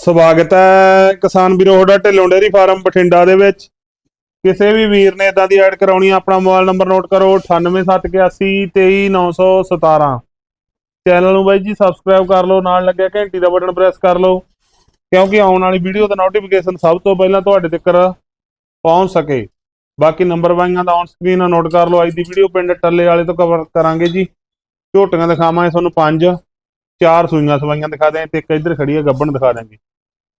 ਸਵਾਗਤ ਹੈ ਕਿਸਾਨ ਵੀਰੋ, ਤੁਹਾਡਾ ਢਿੱਲੋਂ ਡੇਅਰੀ ਫਾਰਮ ਬਠਿੰਡਾ ਦੇ ਵਿੱਚ। ਕਿਸੇ ਵੀ ਵੀਰ ਨੇ ਇਦਾਂ ਦੀ ਐਡ ਕਰਾਉਣੀ ਆਪਣਾ ਮੋਬਾਈਲ ਨੰਬਰ ਨੋਟ ਕਰੋ 9871823917 ਚੈਨਲ ਨੂੰ ਬਾਈ ਜੀ ਸਬਸਕ੍ਰਾਈਬ ਕਰ ਲਓ, ਨਾਲ ਲੱਗਿਆ ਘੰਟੀ ਦਾ ਬਟਨ ਪ੍ਰੈਸ ਕਰ ਲਓ, ਕਿਉਂਕਿ ਆਉਣ ਵਾਲੀ ਵੀਡੀਓ ਦਾ ਨੋਟੀਫਿਕੇਸ਼ਨ ਸਭ ਤੋਂ ਪਹਿਲਾਂ ਤੁਹਾਡੇ ਤੱਕ ਪਹੁੰਚ ਸਕੇ। ਬਾਕੀ ਨੰਬਰ ਵਾਈਆਂ ਦਾ ਔਨ ਸਕਰੀਨ ਨੋਟ ਕਰ ਲਓ, ਅੱਜ ਦੀ ਵੀਡੀਓ ਪਿੰਡ ਟੱਲੇ ਵਾਲੇ ਤੋਂ ਕਵਰ ਕਰਾਂਗੇ ਜੀ। ਝੋਟੀਆਂ ਦਿਖਾਵਾਂਗੇ ਤੁਹਾਨੂੰ ਪੰਜ, ਚਾਰ ਸੂਈਆਂ ਸਵਾਈਆਂ ਦਿਖਾ ਦਿਆਂ ਤੇ ਇੱਕ ਇੱਧਰ ਖੜੀ ਹੈ, ਗੱਬਣ ਦਿਖਾ ਦਾਂਗੇ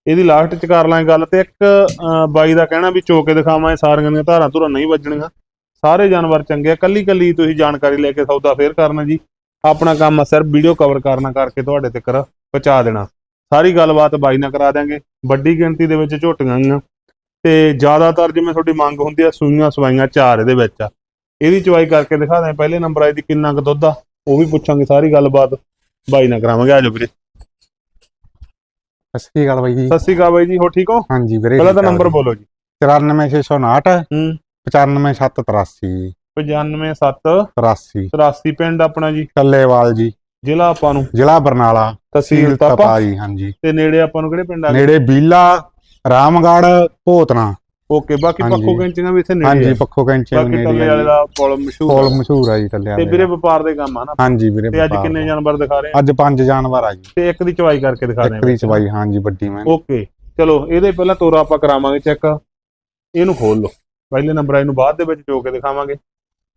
ਇਹਦੀ ਲਾਸਟ ਚ ਕਰ ਲਾਂ ਗੱਲ ਤੇ ਇੱਕ ਬਾਈ ਦਾ ਕਹਿਣਾ ਵੀ ਚੋਕੇ ਦਿਖਾਵਾਂ ਸਾਰੀਆਂ ਦੀਆਂ ਧਾਰਾਂ ਧੁਰਾਂ ਨਹੀਂ ਵੱਜਣੀਆਂ। ਸਾਰੇ ਜਾਨਵਰ ਚੰਗੇ ਆ ਕੱਲੀ ਕੱਲੀ ਤੁਸੀਂ ਜਾਣਕਾਰੀ ਲੈ ਕੇ ਸੌਦਾ ਫੇਰ ਕਰਨਾ ਜੀ। ਆਪਣਾ ਕੰਮ ਆ ਸਿਰਫ ਵੀਡੀਓ ਕਵਰ ਕਰਨਾ ਕਰਕੇ ਤੁਹਾਡੇ ਤੱਕ ਪਹੁੰਚਾ ਦੇਣਾ। ਸਾਰੀ ਗੱਲਬਾਤ ਬਾਈ ਨਾਲ ਕਰਾ ਦਿਆਂਗੇ। ਵੱਡੀ ਗਿਣਤੀ ਦੇ ਵਿੱਚ ਝੋਟੀਆਂ ਆਈਆਂ। ਤੇ ਜ਼ਿਆਦਾਤਰ ਜਿਵੇਂ ਤੁਹਾਡੀ ਮੰਗ ਹੁੰਦੀ ਆ, ਸੂਈਆਂ ਸਵਾਈਆਂ ਚਾਰ ਇਹਦੇ ਵਿੱਚ ਆ। ਇਹਦੀ ਚਵਾਈ ਕਰਕੇ ਦਿਖਾ ਦਿਆਂ ਪਹਿਲੇ ਨੰਬਰ ਆਈ ਦੀ ਕਿੰਨਾ ਕੁ ਦੁੱਧ ਆ, ਉਹ ਵੀ ਪੁੱਛਾਂਗੇ। ਸਾਰੀ ਗੱਲਬਾਤ ਬਾਈ ਨਾਲ ਕਰਾਵਾਂਗੇ। ਆਜੋ ਵੀਰੇ। ਸਤਿ ਸ਼੍ਰੀ ਅਕਾਲ ਬਾਈ ਜੀ। ਸਤਿ ਸ਼੍ਰੀ ਅਕਾਲ ਬਾਈ ਜੀ ਹੋ ਠੀਕ ਹੋ? ਹਾਂਜੀ ਵੀਰੇ ਪਹਿਲਾਂ ਤਾਂ ਨੰਬਰ ਬੋਲੋ ਜੀ। 94659 ਹੂੰ। 95783 957 83 83 ਪਿੰਡ ਆਪਣਾ ਜੀ। ਕੱਲੇਵਾਲ ਜੀ। ਜ਼ਿਲ੍ਹਾ ਆਪਾਂ ਨੂੰ। ਜ਼ਿਲ੍ਹਾ ਬਰਨਾਲਾ। ਤਹਿਸੀਲ ਤਾਪਾ। ਜੀ ਹਾਂਜੀ। ਤੇ ਨੇੜੇ ਆਪਾਂ ਨੂੰ ਕਿਹੜੇ ਪਿੰਡ ਆ ਨੇੜੇ ਬੀਲਾ ਰਾਮਗੜ ਭੋਤਨਾ। ਓਕੇ ਬਾਕੀ। ਪੱਖੋ ਕੈਂਚੀਆਂ ਵੀ ਇੱਥੇ ਨੇੜੇ ਹਾਂਜੀ ਪੱਖੋ ਕੈਂਚੇ ਬਾਕੀ ਨੇੜੇ ਟੱਲੇ ਆ ਵਾਲੇ। ਦਾ ਪੁਲ ਮਸ਼ਹੂਰ ਕੋਲ। ਮਸ਼ਹੂਰ ਆ ਜੀ ਟੱਲੇ ਤੇ ਵਾਲੇ ਵੀਰੇ ਦਾ। ਵਪਾਰ ਦੇ ਕੰਮ ਆ ਨਾ। ਹਾਂਜੀ ਵੀਰੇ ਤੇ ਅੱਜ ਕਿੰਨੇ। ਜਾਨਵਰ ਦਿਖਾ ਰਹੇ ਆ? ਅੱਜ ਪੰਜ ਜਾਨਵਰ ਆ ਜੀ। ਤੇ ਇੱਕ ਦੀ ਚਵਾਈ ਕਰਕੇ ਦਿਖਾ ਰਹੇ ਇੱਕ ਦੀ ਚਵਾਈ ਹਾਂਜੀ ਵੱਡੀ ਮੈਂ। ਓਕੇ ਚਲੋ ਇਹਦੇ ਪਹਿਲਾਂ ਤੋਰਾ ਆਪਾਂ ਕਰਾਵਾਂਗੇ ਚੈੱਕ। ਇਹਨੂੰ ਖੋਲ ਲਓ। ਪਹਿਲੇ ਨੰਬਰ ਇਹਨੂੰ ਬਾਅਦ ਦੇ ਵਿੱਚ ਜੋ ਕੇ ਦਿਖਾਵਾਂਗੇ।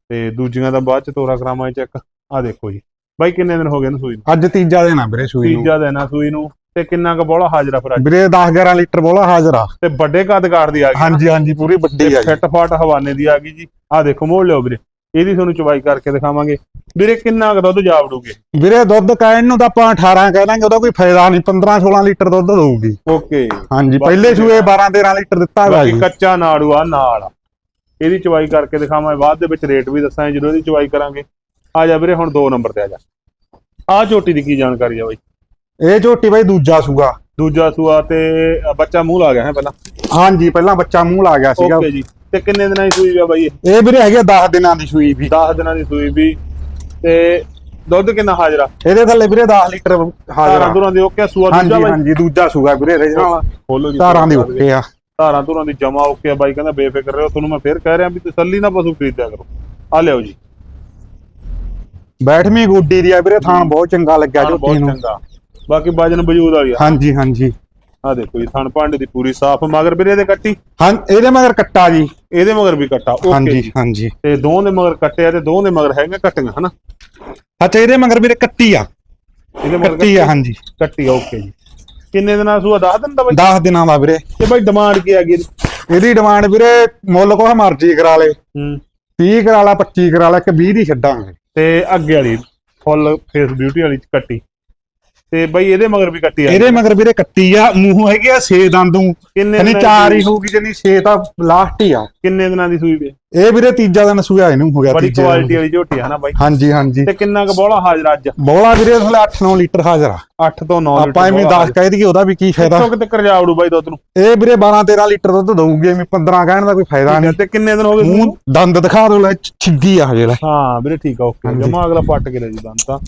ਤੇ ਦੂਜੀਆਂ ਦਾ ਬਾਅਦ ਚ ਤੋਰਾ ਕਰਾਵਾਂਗੇ ਚੈੱਕ। ਆ ਦੇਖੋ ਜੀ। ਬਾਈ ਕਿੰਨੇ ਦਿਨ ਹੋ ਗਏ ਨੇ ਸੂਈ ਨੂੰ? ਅੱਜ ਤੀਜਾ ਦਿਨ ਆ ਵੀਰੇ ਸੂਈ ਨੂੰ। ਤੀਜਾ ਦਿਨ ਆ ਸੂਈ ਨੂੰ। ਤੇ ਕਿੰਨਾ ਕੁ ਬੋਲਾ ਹਾਜ਼ਰਾ ਫਿਰ ਅੱਜ? ਵੀਰੇ 10 11 ਲੀਟਰ ਬੋਲਾ ਹਾਜ਼ਰ। ਆ ਤੇ ਵੱਡੇ ਕੱਦ ਕਾਠ ਦੀ ਆ ਗਈ ਹਾਂਜੀ ਹਾਂਜੀ ਪੂਰੀ ਵੱਡੀ ਆ ਜੀ ਫਿੱਟ ਫਾਟ ਹਵਾਨੇ ਦੀ ਆ ਗਈ ਜੀ। ਆ ਦੇਖੋ ਮੋੜ ਲਿਓ ਵੀਰੇ। ਇਹਦੀ ਤੁਹਾਨੂੰ ਚਵਾਈ ਕਰਕੇ ਦਿਖਾਵਾਂਗੇ। ਵੀਰੇ ਕਿੰਨਾ ਕੁ ਦੁੱਧ ਜਾਵੜੂਗੇ ਵੀਰੇ ਦੁੱਧ ਕਹਿਣ ਨੂੰ ਤਾਂ ਆਪਾਂ 18 ਕਹਿ ਦਾਂਗੇ ਉਹਦਾ ਕੋਈ ਫਾਇਦਾ ਨਹੀਂ। 15 16 ਲੀਟਰ ਦੁੱਧ ਦਊਗੀ। ਓਕੇ। ਹਾਂਜੀ ਬਾਕੀ ਪਹਿਲੇ ਸੂਏ 12 13 ਲੀਟਰ ਦਿੱਤਾ ਹੈਗਾ ਬਾਕੀ ਜੀ। ਕੱਚਾ ਨਾੜੂ ਆ ਨਾਲ। ਇਹਦੀ ਚਵਾਈ ਕਰਕੇ ਦਿਖਾਵਾਂਗੇ। ਬਾਅਦ ਦੇ ਵਿੱਚ ਰੇਟ ਵੀ ਦੱਸਾਂਗੇ ਜਦੋਂ ਇਹਦੀ ਚਵਾਈ ਕਰਾਂਗੇ। ਆ ਜਾ ਵੀਰੇ ਹੁਣ 2 ਨੰਬਰ ਤੇ ਆ ਜਾ। ਆ ਝੋਟੀ ਦੀ ਕੀ ਜਾਣਕਾਰੀ ਆ ਬਾਈ? ਇਹ ਝੋਟੀ ਬਾਈ ਦੂਜਾ ਸੂਗਾ ਦੂਜਾ ਸੂਆ ਤੇ ਬੱਚਾ ਮੂੰਹ ਲਾ ਗਿਆ ਹੈ ਪਹਿਲਾਂ? ਹਾਂਜੀ ਪਹਿਲਾਂ ਬੱਚਾ ਮੂੰਹ ਲਾ ਗਿਆ ਸੀਗਾ। ਓਕੇ ਜੀ। ਤੇ ਕਿੰਨੇ ਦਿਨਾਂ ਦੀ ਸੂਈ ਆ ਬਾਈ ਇਹ? ਵੀਰੇ ਹੈਗੇ 10 ਦਿਨਾਂ ਦੀ ਸੂਈ ਵੀ। 10 ਦਿਨਾਂ ਦੀ ਸੂਈ ਵੀ। ਤੇ ਦੁੱਧ ਕਿੰਨਾ ਹਾਜ਼ਰਾ? ਇਹਦੇ ਥੱਲੇ ਵੀਰੇ 10 ਲੀਟਰ ਹਾਜ਼ਰ। ਧੁਰਾਂ ਦੀ ਓਕੇ ਸੂਆ ਦੂਜਾ ਬਾਈ? ਹਾਂਜੀ ਦੂਜਾ ਸੂਗਾ ਵੀਰੇ ਰੀਜਨਲ ਖੋਲੋ ਜੀ ਧਾਰਾਂ ਦੀ ਓਕੇ ਆ। ਧਾਰਾਂ ਧੁਰਾਂ ਦੀ ਜਮਾ ਓਕੇ ਆ ਬਾਈ ਕਹਿੰਦਾ ਬੇਫਿਕਰ ਰਹੋ। ਤੁਹਾਨੂੰ ਮੈਂ ਫੇਰ ਕਹਿ ਰਿਹਾ ਵੀ ਤਸੱਲੀ ਨਾਲ ਪਸ਼ੂ ਖਰੀਦਿਆ ਕਰੋ। ਆ ਲਿਓ ਜੀ। ਬੈਠਵੀਂ ਗੁੱਡੀ ਦੀ ਆ ਵੀਰੇ ਥਾਣ ਬਹੁਤ ਚੰਗਾ ਲੱਗਿਆ ਝੋਟੀ ਬਹੁਤ ਨੂੰ। ਚੰਗਾ। ਬਾਕੀ ਵਜਨ ਵਜੂਦ ਵਾਲੀ ਆ। ਹਾਂਜੀ ਹਾਂਜੀ। ਆ ਦੇਖੋ ਜੀ ਥਣ ਭਾਂਡੇ ਦੀ ਪੂਰੀ ਸਾਫ਼ ਮਗਰ ਵੀਰੇ ਦੇ ਕੱਟੀ? ਹਾਂ ਇਹਦੇ ਮਗਰ ਕੱਟਾ ਜੀ। ਇਹਦੇ ਮਗਰ ਵੀ ਕੱਟਾ ਓਕੇ ਹਾਂਜੀ ਜੀ। ਹਾਂਜੀ। ਤੇ ਦੋ ਦੇ ਮਗਰ ਕੱਟੇ ਆ ਤੇ ਦੋ ਦੇ ਮਗਰ ਹੈਗੇ ਕੱਟੀਆਂ ਹਨਾ? ਅੱਛਾ ਇਹਦੇ ਮਗਰ ਵੀਰੇ ਕੱਟੀ ਆ। ਇਹਦੇ ਮਗਰ ਕੱਟੀ ਆ ਹਾਂਜੀ। ਕੱਟੀ ਓਕੇ ਜੀ। ਕਿੰਨੇ ਦਿਨਾਂ ਸੂਆ? ਦੱਸ ਦਿਨ ਦਾ ਬਾਈ? 10 ਦਿਨਾਂ ਦਾ ਵੀਰੇ। ਤੇ ਬਾਈ ਡਿਮਾਂਡ ਕੀ ਆ ਗਈ ਇਹਦੀ? ਇਹਦੀ ਡਿਮਾਂਡ ਵੀਰੇ ਮੁੱਲ ਕੋਹ ਮਰਜ਼ੀ ਕਰਾ ਲੇ। ਹੂੰ। 30 ਕਰਾ ਲਾ 25 ਕਰਾ ਲਾ ਇੱਕ 20 ਦੀ ਛੱਡਾਂਗੇ। ਤੇ ਅੱਗੇ ਵਾਲੀ ਫੁੱਲ ਫੇਸ ਬਿਊਟੀ ਵਾਲੀ ਚ ਕੱਟੀ। ਤੇ ਬਾਈ ਇਹਦੇ ਮਗਰ ਵੀ ਕੱਟੀ ਆ ਇਹਦੇ ਮਗਰ ਵੀਰੇ ਕੱਟੀ ਆ ਮੂੰਹ ਹੈਗੇ ਆ ਛੇ ਦੰਦੂ ਕਿੰਨੇ ਯਾਨੀ ਚਾਰ ਹੀ ਹੋਊਗੀ ਜਨੀ ਛੇ ਤਾਂ ਲਾਸਟ ਹੀ ਆ। ਕਿੰਨੇ ਦਿਨਾਂ ਦੀ ਸੂਈ ਵੇ? ਇਹ ਵੀਰੇ ਤੀਜਾ ਦਿਨ ਸੂਆ ਇਹਨੂੰ ਹੋ ਗਿਆ ਬੜੀ ਤੀਜੇ ਕੁਆਲਿਟੀ ਵਾਲੀ ਝੋਟੀ ਆ ਹਨਾ ਬਾਈ। ਹਾਂਜੀ ਹਾਂਜੀ। ਤੇ ਕਿੰਨਾ ਕੁ ਬੋਲਾ ਹਾਜ਼ਰ ਅੱਜ? ਬੋਲਾ ਵੀਰੇ ਥਲੇ 8-9 ਲੀਟਰ ਹਾਜ਼ਰ ਆ। 8 ਤੋਂ 9 ਆਪਾਂ ਐਵੇਂ 10 ਕਹਿ ਦਈਏ ਉਹਦਾ ਵੀ ਕੀ ਫਾਇਦਾ। ਕਿੱਥੋਂ ਕਿਤੇ ਕਰਜਾਵੜੂ ਬਾਈ ਦੁੱਧ ਨੂੰ? ਇਹ ਵੀਰੇ 12-13 ਲੀਟਰ ਦੁੱਧ ਦਊਗੀ ਐਵੇਂ 15 ਕਹਿਣ ਦਾ ਕੋਈ ਫਾਇਦਾ ਨਹੀਂ। ਤੇ ਕਿੰਨੇ ਦਿਨ ਹੋ ਗਏ ਮੂੰਹ ਦੰਦ ਦਿਖਾ ਦੋ ਲੈ ਛਿੱਗੀ ਆ ਹਜੇ ਲੈ। ਹਾਂ ਵੀਰੇ ਠੀਕ ਆ ਓਕੇ। ਜਮਾ ਅਗਲਾ ਪੱਟ ਕੇ ਲੈ ਜੀ ਦੰਦ ਤਾਂ।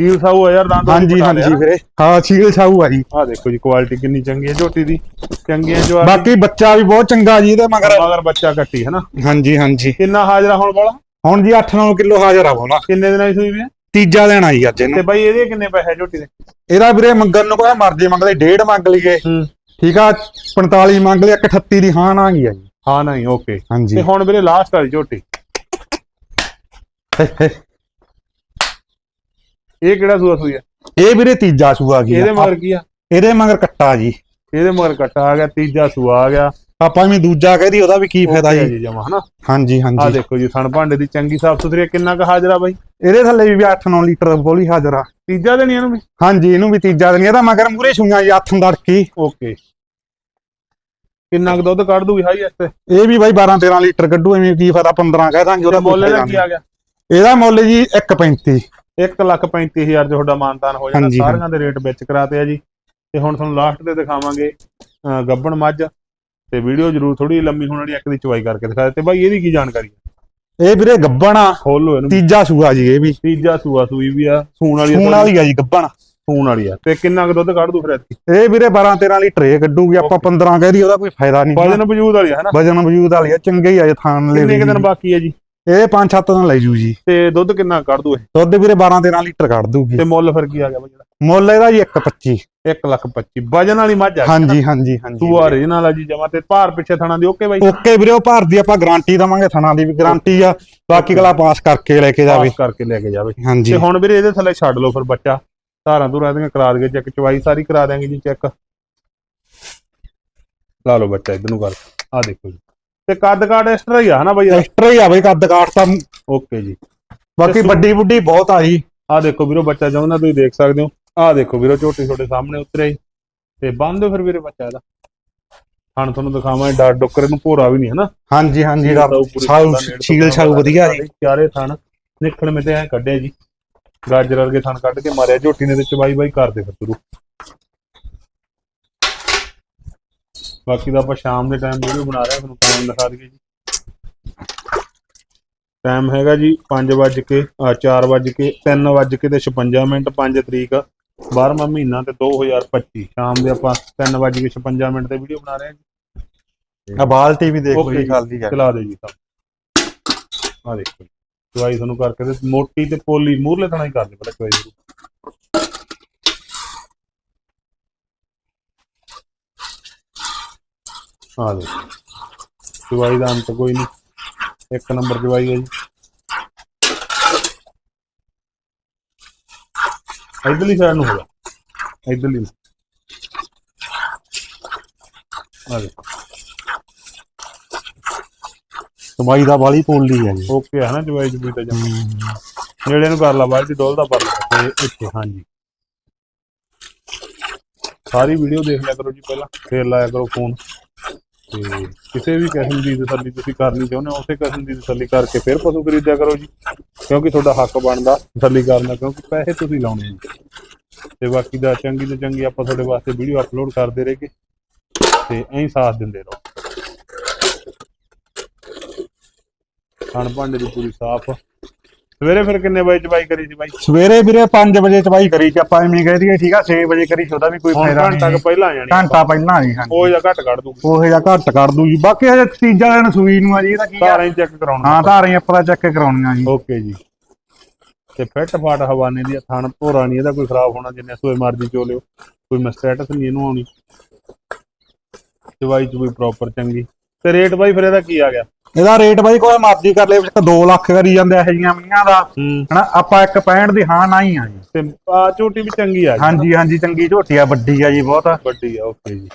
ਸੀਲ ਸਾਊ ਆ ਯਾਰ ਦੰਦ ਹਾਂਜੀ ਹਾਂਜੀ ਵੀਰੇ। ਹਾਂ ਛੀਲ ਛਾਊ ਆ ਜੀ। ਆ ਦੇਖੋ ਜੀ ਕੁਆਲਿਟੀ ਕਿੰਨੀ ਚੰਗੀ ਹੈ ਝੋਟੀ ਦੀ। ਚੰਗੀਆਂ ਜੋ ਬਾਕੀ ਬੱਚਾ ਵੀ ਬਹੁਤ ਚੰਗਾ ਜੀ ਇਹਦੇ ਮਗਰ। ਮਗਰ ਬੱਚਾ ਕੱਟੀ ਹੈ ਨਾ ਹਾਂਜੀ। ਹਾਂਜੀ। ਕਿੰਨਾ ਹਾਜ਼ਰਾ ਹੁਣ ਬੋਲਾ ਹੁਣ ਜੀ 8-9 ਕਿਲੋ ਹਾਜ਼ਰ ਆ ਬੋਲਾ ਕਿੰਨੇ ਦਿਨਾਂ ਦੀ ਸੂਈ ਵੀ ਹੈ? ਤੀਜਾ ਦਿਨ ਆਈ ਅੱਜ ਤੇ ਇਹਨੂੰ ਬਾਈ ਇਹਦੇ ਕਿੰਨੇ ਪੈਸੇ ਝੋਟੀ ਦੇ? ਇਹਦਾ ਵੀਰੇ ਮੰਗਣ ਨੂੰ ਕੋਈ ਮਰਜ਼ੀ ਮੰਗ ਲਈ ਡੇਢ ਮੰਗ ਲਈਏ। ਹੂੰ। ਠੀਕ ਆ 45 ਮੰਗ ਲਈ 138 ਦੀ ਹਾਂ ਨਾ ਗਈ ਆ ਜੀ। ਹਾਂ ਨਹੀਂ ਓਕੇ। ਹਾਂਜੀ। ਤੇ ਹੁਣ ਵੀਰੇ ਲਾਸਟ ਵਾਲੀ ਝੋਟੀ। ਇਹ ਕਿਹੜਾ ਸੂਆ ਸੂਈ ਹੈ ਇਹ ਵੀਰੇ ਤੀਜਾ ਸੂਆ ਗਿਆ। ਇਹਦੇ ਮਗਰ ਕੀ ਆ? ਇਹਦੇ ਮਗਰ ਕੱਟਾ ਜੀ। ਇਹਦੇ ਮਗਰ ਕੱਟਾ ਆ ਗਿਆ ਤੀਜਾ ਸੂਆ ਆ ਗਿਆ। ਆਪਾਂ ਵੀ ਦੂਜਾ ਕਹਦੀ ਉਹਦਾ ਵੀ ਕੀ ਫਾਇਦਾ ਜੀ? ਜਮਾ ਹਨਾ? ਹਾਂਜੀ ਆ ਹਾਂਜੀ ਦੇਖੋ ਜੀ ਥਣ ਭਾਂਡੇ ਦੀ ਚੰਗੀ ਸਾਫ਼ ਸੁਥਰੀ ਆ, ਕਿੰਨਾ ਕੁ ਹਾਜ਼ਰਾ ਬਾਈ? ਇਹਦੇ ਥੱਲੇ ਵੀ 8-9 ਲੀਟਰ ਬੋਲੀ ਹਾਜ਼ਰ ਆ। ਤੀਜਾ ਦੇਣੀ ਇਹਨੂੰ ਵੀ? ਹਾਂਜੀ ਇਹਨੂੰ ਵੀ ਤੀਜਾ ਦਿਨ ਇਹਦਾ ਮਗਰ ਮੂਰੇ ਛੂਈਆਂ ਜੀ ਹੱਥ ਦੜਕੀ ਓਕੇ। ਕਿੰਨਾ ਕੁ ਦੁੱਧ ਕੱਢ ਦੂਗੀ ਹਾਈ ਤੇ? ਇਹ ਵੀ ਬਾਈ 12-13 ਲੀਟਰ ਕੱਢੂ ਐਵੇਂ ਕੀ ਫਾਇਦਾ 15 ਕਹਿ ਦਾਂਗੇ ਉਹਦਾ ਮੁੱਲ ਇਹਦਾ ਕੀ ਆ ਗਿਆ। ਇਹਦਾ ਮੁੱਲ ਜੀ 1.35 1 ਲੱਖ 35000 ਚ ਤੁਹਾਡਾ ਮਾਨਤਾਨ ਹੋ ਜਾਣਾ ਸਾਰਿਆਂ ਦੇ ਰੇਟ ਵਿੱਚ ਕਰਾਤੇ ਆ ਜੀ। ਤੇ ਹੁਣ ਤੁਹਾਨੂੰ ਲਾਸਟ ਤੇ ਦਿਖਾਵਾਂਗੇ ਗੱਬਣ ਮੱਝ। ਤੇ ਵੀਡੀਓ ਜਰੂਰ ਥੋੜੀ ਲੰਮੀ ਹੋਣ ਵਾਲੀ ਇੱਕ ਦੀ ਚਵਾਈ ਕਰਕੇ ਦਿਖਾ ਦਿੱਤੇ। ਬਾਈ ਇਹਦੀ ਕੀ ਜਾਣਕਾਰੀ ਹੈ ਇਹ ਵੀਰੇ ਗੱਬਣ ਆ। ਖੋਲੋ ਇਹਨੂੰ। ਤੀਜਾ ਸੂਆ ਜੀ ਇਹ ਵੀ। ਤੀਜਾ ਸੂਆ ਸੂਈ ਵੀ ਆ ਸੂਣ ਵਾਲੀ ਸੂਣ। ਵਾਲੀ ਆ ਜੀ ਗੱਬਣ। ਸੂਣ ਵਾਲੀ ਆ। ਤੇ ਕਿੰਨਾ ਕੁ ਦੁੱਧ ਕੱਢ ਦੂ ਫਿਰ ਐਤਕੀ ਇਹ ਵੀਰੇ 12 13 ਲੀਟਰ ਇਹ ਕੱਢੂਗੀ ਆਪਾਂ 15 ਕਹਿ ਦੀ ਉਹਦਾ ਕੋਈ ਫਾਇਦਾ ਨਹੀਂ ਵਜਨ ਵਜੂਦ ਵਾਲੀ ਆ ਹਨਾ? ਵਜਨ ਵਜੂਦ ਵਾਲੀ ਆ ਚੰਗੇ ਹੀ ਆ ਜੇ ਥਾਣ ਲੈ ਕਿੰਨੇ ਕੁ ਦਿਨ ਬਾਕੀ ਆ ਜੀ? ਇਹ 5-7 ਦਿਨ ਲੈ ਜੂ ਜੀ। ਤੇ ਦੁੱਧ ਕਿੰਨਾ ਕੱਢ ਦੂ ਇਹ? ਦੁੱਧ ਵੀਰੇ 12 13 ਲੀਟਰ ਕੱਢ ਦੂਗੀ। ਤੇ ਮੁੱਲ ਫਿਰ ਕੀ ਆ ਗਿਆ ਬਈ ਜਿਹੜਾ? ਮੁੱਲ ਇਹਦਾ ਜੀ 1.25 1 ਲੱਖ 25 ਵਜਨ ਵਾਲੀ ਮੱਝ ਆ ਹਾਂਜੀ ਹਾਂਜੀ ਹਾਂਜੀ। ਤੂੰ ਓਰੀਜਨਲ ਆ ਜੀ ਜਮਾ ਤੇ। ਭਾਰ ਪਿੱਛੇ ਥਣਾ ਦੀ ਓਕੇ ਬਾਈ? ਓਕੇ ਵੀਰੇ ਉਹ ਭਾਰ ਦੀ ਆਪਾਂ ਗਾਰੰਟੀ ਦਵਾਂਗੇ ਥਣਾ ਦੀ ਵੀ ਗਾਰੰਟੀ ਆ। ਬਾਕੀ ਕਲਾ ਪਾਸ ਕਰਕੇ ਲੈ ਕੇ ਜਾਵੇ। ਪਾਸ ਕਰਕੇ ਲੈ ਕੇ ਜਾਵੇ। ਹਾਂਜੀ। ਤੇ ਹੁਣ ਵੀਰੇ ਇਹਦੇ ਥੱਲੇ ਛੱਡ ਲਓ ਫਿਰ ਬੱਚਾ। ਧਾਰਾਂ ਧੁਰਾਂ ਇਹਦੀਆਂ ਕਰਾ ਦਈਏ ਚੈੱਕ ਚਵਾਈ ਸਾਰੀ ਕਰਾ ਦਿਆਂਗੇ ਜੀ ਚੈੱਕ। ਲਾ ਲਓ ਬੱਚਾ ਇਧਰ ਨੂੰ ਕਰ। ਆ ਦੇਖੋ ਜੀ। ਤੇ ਕੱਦ ਕਾਟ ਐਕਸਟਰਾ ਹੀ ਆ ਹਨਾ ਬਾਈ ਐਕਸਟਰਾ ਹੀ ਆ ਬਈ ਕੱਦ ਕਾਠ ਤਾਂ ਓਕੇ ਜੀ। ਬਾਕੀ ਵੱਡੀ ਬੁੱਢੀ ਬਹੁਤ ਆ ਜੀ। ਆ ਦੇਖੋ ਵੀਰੋ ਬੱਚਾ ਚਾਹੁੰਦਾ ਤੁਸੀਂ ਦੇਖ ਸਕਦੇ ਹੋ। ਆ ਦੇਖੋ ਵੀਰੋ ਝੋਟੀ ਤੁਹਾਡੇ ਸਾਹਮਣੇ ਉਤਰਿਆ ਤੇ ਬੰਨ ਦਿਓ ਫਿਰ ਵੀਰੇ ਬੱਚਾ ਇਹਦਾ। ਹਣ ਤੁਹਾਨੂੰ ਦਿਖਾਵਾਂ ਡਾਟ ਡੋਕਰ ਨੂੰ ਭੋਰਾ ਵੀ ਨਹੀਂ ਹਨਾ? ਹਾਂਜੀ ਹਾਂਜੀ ਸਾਊ ਸੀਲ ਸਾਊ ਵਧੀਆ ਜੀ। ਚਾਰੇ ਥਣ। ਨਿਕਲ ਮੇ ਤੇ ਐ ਕੱਢਿਆ ਜੀ। ਗਾਜਰ ਵਰਗੇ ਥਣ ਕੱਢ ਕੇ ਮਾਰਿਆ ਝੋਟੀ ਨੇ ਤੇ ਚਬਾਈ ਬਾਈ ਕਰਦੇ ਫਿਰ ਸ਼ੁਰੂ। ਬਾਕੀ ਦਾ ਆਪਾਂ ਸ਼ਾਮ ਦੇ ਟਾਈਮ ਵੀਡੀਓ ਬਣਾ ਰਹੇ ਹਾਂ ਤੁਹਾਨੂੰ ਟਾਈਮ ਦਿਖਾ ਦਈਏ ਜੀ। ਟਾਈਮ ਹੈਗਾ ਜੀ 5 ਵਜ ਕੇ 4 ਵਜ ਕੇ 3 ਵਜ ਕੇ ਤੇ 56 ਮਿੰਟ 5 ਤਰੀਕ 12ਵਾਂ ਮਹੀਨਾ ਤੇ 2025 ਸ਼ਾਮ ਦੇ ਆਪਾਂ 3 ਵਜ ਕੇ 56 ਮਿੰਟ ਤੇ ਵੀਡੀਓ ਬਣਾ ਰਹੇ ਹਾਂ ਜੀ। ਆ ਬਾਲਟੀ ਵੀ ਦੇਖੋ ਜੀ ਖਾਲੀ ਹੈ ਚਲਾ ਦੇ ਜੀ ਸਭ ਆ ਦੇਖੋ ਦਵਾਈ ਤੁਹਾਨੂੰ ਕਰਕੇ ਤੇ ਮੋਟੀ ਤੇ ਪੋਲੀ ਮੂਰਲੇ ਥਣਾ ਹੀ ਕਰਦੇ ਪਹਿਲਾਂ ਚਵਾਈ ਆ ਦੇ ਦਵਾਈ ਦਾ ਅੰਤ ਕੋਈ ਨਹੀਂ। ਇੱਕ ਨੰਬਰ ਦਵਾਈ ਹੈ ਜੀ। ਇਧਰਲੀ ਸਾਈਡ ਨੂੰ ਹੋ ਜਾ। ਇਧਰਲੀ। ਆ ਦੇ ਸਮਾਈ ਦਾ ਵਾਲੀ ਪੋਲੀ ਹੈ ਜੀ। ਓਕੇ ਹੈ ਨਾ ਜਵਾਈ ਜਬੂਈ ਤਾਂ ਜਮ। ਨੇੜੇ ਨੂੰ ਕਰ ਲਾ ਬਾਅਦ ਚ ਡੋਲਦਾ ਪਰ ਲਾ ਤੇ ਇੱਥੇ ਹਾਂਜੀ। ਸਾਰੀ ਵੀਡੀਓ ਦੇਖ ਲਿਆ ਕਰੋ ਜੀ ਪਹਿਲਾਂ, ਫੇਰ ਲਾਇਆ ਕਰੋ ਫੋਨ ਤੇ ਕਿਸੇ ਵੀ ਕਿਸਮ ਦੀ ਤਸੱਲੀ ਤੁਸੀਂ ਕਰਨੀ ਚਾਹੁੰਦੇ ਹੋ, ਉਸੇ ਕਿਸਮ ਦੀ ਤਸੱਲੀ ਕਰਕੇ ਫਿਰ ਪਸ਼ੂ ਖਰੀਦਿਆ ਕਰੋ ਜੀ। ਕਿਉਂਕਿ ਤੁਹਾਡਾ ਹੱਕ ਬਣਦਾ ਤਸੱਲੀ ਕਰਨਾ ਕਿਉਂਕਿ ਪੈਸੇ ਤੁਸੀਂ ਲਾਉਣੇ ਜੀ ਤੇ ਬਾਕੀ ਦਾ ਚੰਗੀ ਤੋਂ ਚੰਗੀ ਆਪਾਂ ਤੁਹਾਡੇ ਵਾਸਤੇ ਵੀਡੀਓ ਅਪਲੋਡ ਕਰਦੇ ਰਹੇਗੇ ਤੇ ਐਂ ਸਾਥ ਦਿੰਦੇ ਰਹੋ। ਖਾਣ ਭਾਂਡੇ ਦੀ ਪੂਰੀ ਸਾਫ਼। ਸਵੇਰੇ ਫਿਰ ਕਿੰਨੇ ਵਜੇ ਚਬਾਈ ਕਰੀ ਸੀ ਬਾਈ? ਸਵੇਰੇ ਵੀਰੇ 5 ਵਜੇ ਚਵਾਈ ਕਰੀ ਚ ਆਪਾਂ ਐਵੇਂ ਕਹਿ ਦਈਏ ਠੀਕ ਆ 6 ਵਜੇ ਕਰੀ ਸੀ ਉਹਦਾ ਵੀ ਕੋਈ ਫਾਇਦਾ ਘੰਟਾ ਕੁ ਨਹੀਂ ਪਹਿਲਾਂ ਆ ਜਾਣੀ ਘੰਟਾ ਪਹਿਲਾਂ ਜੀ ਹਾਂਜੀ। ਉਹ ਜਾਂ ਘੱਟ ਕੱਢ ਦੂਗੀ ਉਹ ਜਿਹਾ ਘੱਟ ਕਰ ਦੂ ਜੀ ਬਾਕੀ ਹਜੇ ਤੀਜਾ ਦਿਨ ਸੂਈ ਨੂੰ ਆ ਜੀ ਇਹਦਾ ਕੀ ਆ? ਧਾਰਾਂ ਹੀ ਚੈੱਕ ਕਰਾਉਣਾ ਹਾਂ ਧਾਰਾਂ ਹੀ ਆਪਾਂ ਚੈੱਕ ਕਰਾਉਣੀਆਂ ਜੀ। ਓਕੇ ਜੀ। ਤੇ ਫਿੱਟ ਫਾਟ ਹਵਾਨੇ ਦੀ ਥਣ ਭੋਰਾ ਨਹੀਂ ਇਹਦਾ ਕੋਈ ਖਰਾਬ ਹੋਣਾ ਜਿੰਨੇ ਸੋਏ ਮਰਜ਼ੀ ਚੋ ਲਿਓ। ਕੋਈ ਮਸਟੈਟਸ ਨਹੀਂ ਇਹਨੂੰ ਆਉਣੀ। ਦਵਾਈ ਚ ਕੋਈ ਪ੍ਰੋਪਰ ਚੰਗੀ। ਤੇ ਰੇਟ ਬਾਈ ਫਿਰ ਇਹਦਾ ਕੀ ਆ ਗਿਆ? ਇਹਦਾ ਰੇਟ ਬਾਈ ਕੋਈ ਮਰਜ਼ੀ ਕਰ ਲੇ ਇੱਕ 2 ਲੱਖ ਕਰੀ ਜਾਂਦੇ ਇਹੋ ਜੀਆਂ ਮੀਆਂ ਦਾ। ਹੂੰ। ਹਨਾ ਆਪਾਂ ਇੱਕ 65 ਦੀ ਹਾਂ ਨਾ ਹੀ ਆ ਜੀ। ਤੇ ਆ ਝੋਟੀ ਵੀ ਚੰਗੀ ਆ ਜੀ। ਹਾਂਜੀ ਹਾਂਜੀ ਚੰਗੀ ਝੋਟੀ ਆ ਵੱਡੀ ਆ ਜੀ ਬਹੁਤ। ਵੱਡੀ ਆ ਓਕੇ ਜੀ।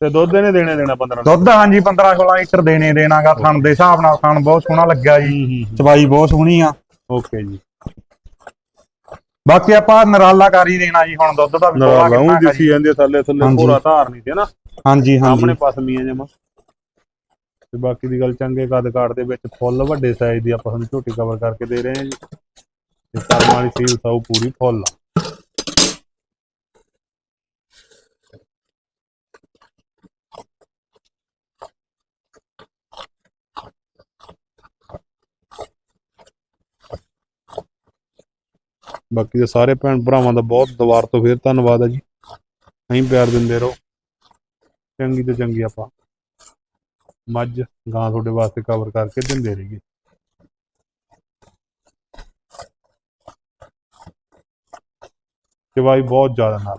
ਤੇ ਦੁੱਧ ਇਹਨੇ ਦੇਣੇ ਦੇਣਾ 15 ਦੁੱਧ ਹਾਂਜੀ 15 16 ਲੀਟਰ ਦੇਣੇ ਦੇਣਾਗਾ ਥਣ ਦੇ ਹਿਸਾਬ ਨਾਲ ਥਣ ਬਹੁਤ ਸੋਹਣਾ ਲੱਗਿਆ ਜੀ। ਹੂੰ ਚਵਾਈ ਬਹੁਤ ਸੋਹਣੀ ਆ। ਓਕੇ ਜੀ। ਬਾਕੀ ਆਪਾਂ ਨਰਾਲਾ ਕਰ ਹੀ ਦੇਣਾ ਜੀ ਹੁਣ ਦੁੱਧ ਦਾ ਵੀ ਥੋੜ੍ਹਾ ਨਾ ਲਾਉਂ ਕਿੰਨਾ ਕੁ ਦਿਸੀ ਜਾਂਦੇ ਥੱਲੇ ਥੱਲੇ ਹਾਂਜੀ। ਪੂਰਾ ਧਾਰ ਨਹੀਂ ਤੇ ਨਾ। ਹਾਂਜੀ ਹਾਂਜੀ। ਸਾਹਮਣੇ ਪਸਮੀਆਂ ਜਮਾ। ਤੇ ਬਾਕੀ ਦੀ ਗੱਲ ਚੰਗੇ ਕੱਦ ਕਾਟ ਦੇ ਵਿੱਚ ਫੁੱਲ, ਵੱਡੇ ਸਾਈਜ਼ ਦੀ ਆਪਾਂ ਤੁਹਾਨੂੰ ਝੋਟੀ ਕਵਰ ਕਰਕੇ ਦੇ ਰਹੇ ਹਾਂ ਜੀ। ਤੇ ਕਰਮ ਵਾਲੀ ਸੀਲ ਸਾਊ ਪੂਰੀ ਫੁੱਲ ਆ। ਬਾਕੀ ਦੇ ਸਾਰੇ ਭੈਣ ਭਰਾਵਾਂ ਦਾ ਬਹੁਤ ਦੁਬਾਰ ਤੋਂ ਫੇਰ ਧੰਨਵਾਦ ਹੈ ਜੀ। ਅਸੀਂ ਪਿਆਰ ਦਿੰਦੇ ਰਹੋ। ਚੰਗੀ ਤੋਂ ਚੰਗੀ ਆਪਾਂ। ਮੱਝ ਗਾਂ ਤੁਹਾਡੇ ਵਾਸਤੇ ਕਵਰ ਕਰਕੇ ਦਿੰਦੇ ਰਹੀਏ। ਚਵਾਈ ਬਹੁਤ ਜ਼ਿਆਦਾ ਨਾਲ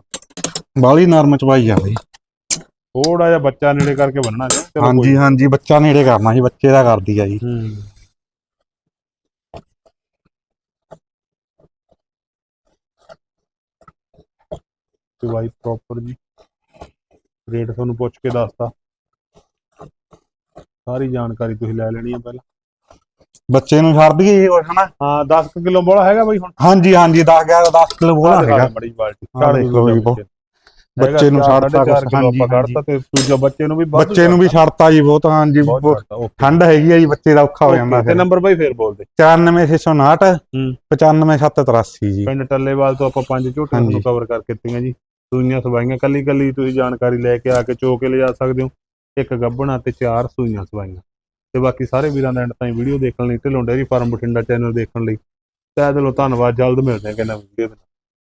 ਬਾਲੀ ਨਰਮ ਚਵਾਈ ਆ ਬਈ। ਥੋੜਾ ਜਿਹਾ ਬੱਚਾ ਨੇੜੇ ਕਰਕੇ ਬੰਨਣਾ ਜੀ। ਚਲੋ ਕੋਈ ਹਾਂਜੀ ਹਾਂਜੀ ਬੱਚਾ ਨੇੜੇ ਕਰਨਾ ਸੀ ਬੱਚੇ ਦਾ ਕਰਦੀ ਆ ਜੀ। ਹੂੰ। ਚਵਾਈ ਪ੍ਰੋਪਰ ਜੀ। ਰੇਟ ਤੁਹਾਨੂੰ ਪੁੱਛ ਕੇ ਦੱਸਤਾ। ਸਾਰੀ ਜਾਣਕਾਰੀ ਤੁਸੀਂ ਲੈ ਲੈਣੀ ਹੈ ਪਹਿਲਾਂ ਬੱਚੇ ਨੂੰ ਛੱਡ ਦਈਏ ਜੀ ਕੁਛ ਹਨਾ? ਹਾਂ 10 ਕਿਲੋ ਬੋਲਾ ਹੈਗਾ ਬਾਈ ਹੁਣ? ਹਾਂਜੀ ਹਾਂਜੀ 10 11 10 ਕਿਲੋ ਬੋਲਾ ਹੈਗਾ। ਬੜੀ ਬਾਲਟੀ ਆਹ ਦੇਖ ਲਓ ਜੀ ਬਹੁਤ। ਬੱਚੇ ਨੂੰ ਛੱਡਤਾ ਕੁਛ ਹਾਂਜੀ ਕੱਢਤਾ ਤੇ ਦੂਜਾ ਬੱਚੇ ਨੂੰ ਵੀ ਵਾਧੂ ਬੱਚੇ ਨੂੰ ਵੀ ਛੱਡਤਾ ਜੀ ਬਹੁਤ ਹਾਂਜੀ ਬਹੁਤ ਬਹੁਤ ਛੱਡਤਾ, okay, ਠੰਡ ਹੈਗੀ ਆ ਜੀ ਬੱਚੇ ਦਾ ਔਖਾ ਹੋ ਜਾਂਦਾ ਤੇ ਫਿਰ। ਨੰਬਰ ਬਾਈ ਫੇਰ ਬੋਲਦੇ। 94659 ਹੂੰ। 95783 ਜੀ। ਪਿੰਡ ਟੱਲੇਵਾਲ ਤੋਂ ਆਪਾਂ ਪੰਜ ਝੋਟੀਆਂ ਹਾਂਜੀ। ਨੂੰ ਕਵਰ ਕਰਕੇ ਦਿੱਤੀਆਂ ਜੀ। ਸੂਈਆਂ ਸਵਾਈਆਂ ਕੱਲੀ ਕੱਲੀ ਤੁਸੀਂ ਜਾਣਕਾਰੀ ਲੈ ਕੇ ਆ ਕੇ ਚੋ ਕੇ ਲਿਜਾ ਸਕਦੇ ਹੋ। ਇੱਕ ਗੱਭਣਾ ਤੇ ਚਾਰ ਸੂਈਆਂ ਸਵਾਈਆਂ। ਤੇ ਬਾਕੀ ਸਾਰੇ ਵੀਰਾਂ ਦਾ ਐਂਡ ਤਾਈਂ ਵੀਡੀਓ ਦੇਖਣ ਲਈ Dhillon dairy farm Bathinda channel ਦੇਖਣ ਲਈ। ਤਹਿ ਦਿਲੋਂ ਧੰਨਵਾਦ, ਜਲਦ ਮਿਲਦੇ ਹਾਂ ਕਿ ਨਵੀਂ ਵੀਡੀਓ ਦੇ